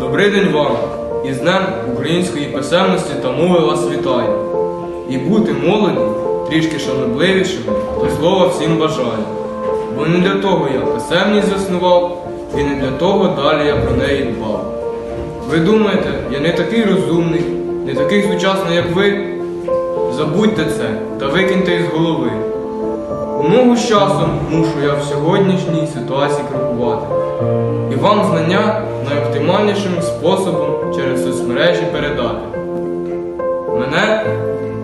Добрий день вам! із з Днем української писемності та мови вас вітаю. І бути молоді, трішки шанобливішими, до слова всім бажаю. Бо не для того я писемність заснував, і не для того далі я про неї дбав. Ви думаєте, я не такий розумний, не такий сучасний, як ви? Забудьте це та викиньте із голови. Часом мушу я в сьогоднішній ситуації крокувати. І вам знання найоптимальнішим способом через соцмережі передати. Мене,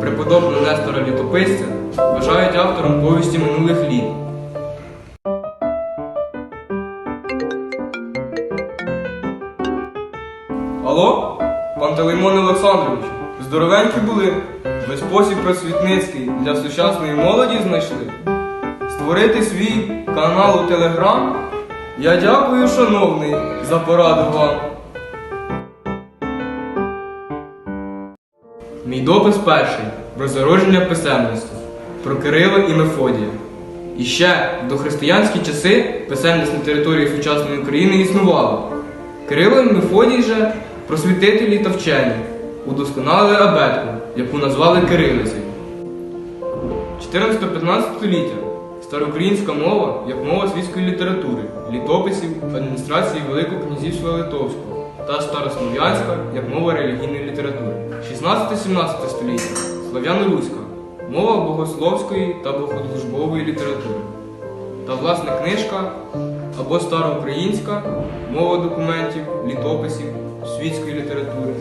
преподобного Нестора Літописця, вважають автором повісті минулих літ. Алло, Пантелеймон Олександрович, здоровенькі були. Ви спосіб просвітницький для сучасної молоді знайшли. Створити свій канал у Телеграм? Я дякую, шановний, за пораду вам. Мій допис перший про зародження писемності, про Кирила і Мефодія. І ще в дохристиянські часи писемність на території сучасної України існувала. Кирило і Мефодій же просвітителі та вчені, удосконалили абетку, яку назвали кирилицею. 14-15 століття староукраїнська мова як мова світської літератури, літописів, адміністрації Великого князівства Литовського та старослов'янська як мова релігійної літератури. 16-17 століття слов'яно-руська мова богословської та богослужбової літератури. Та власне книжка або староукраїнська мова документів, літописів, світської літератури.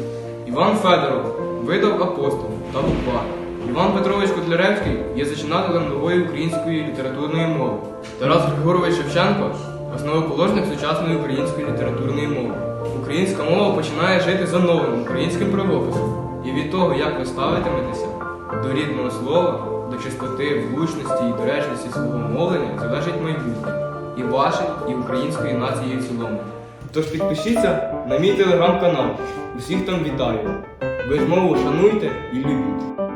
Іван Федоров видав апостол та буква. Іван Петрович Котляревський є зачинателем нової української літературної мови. Тарас Григорович Шевченко основоположник сучасної української літературної мови. Українська мова починає жити за новим українським правописом. І від того, як ви ставитиметеся до рідного слова, до чистоти, влучності і доречності свого мовлення залежить майбутнє і ваше, і української нації в цілому. Тож підпишіться на мій телеграм-канал. Усіх там вітаю. Ви ж мову шануйте і любіть.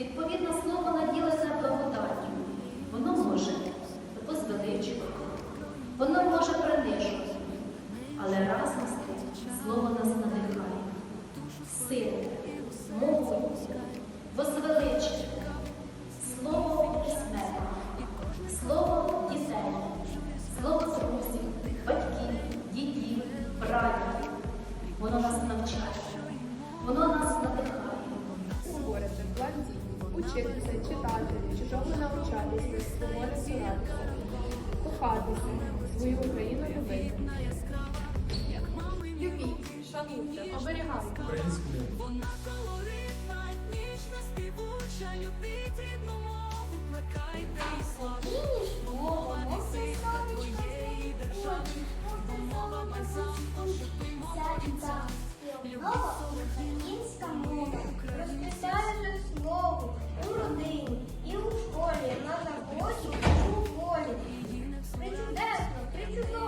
Відповідно, слово наділося благодаттю. Воно може возвеличувати, воно може принижувати. Але разом з тим слово нас надихає. Силу, мовою, возвеличення. Слово письмена, слово дітей, слово друзів, учитися, читати, чужому навчатися, свого розбиратися, кохатися, свою Україну любити. Любіть, шануйте, оберігайте. Вона колоритна, ніжна, співуча, любіть рідну мову, плекайте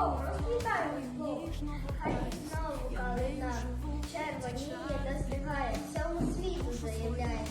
знову розлітають хай знову калина червоніє та злягає, всьому світу заявляє.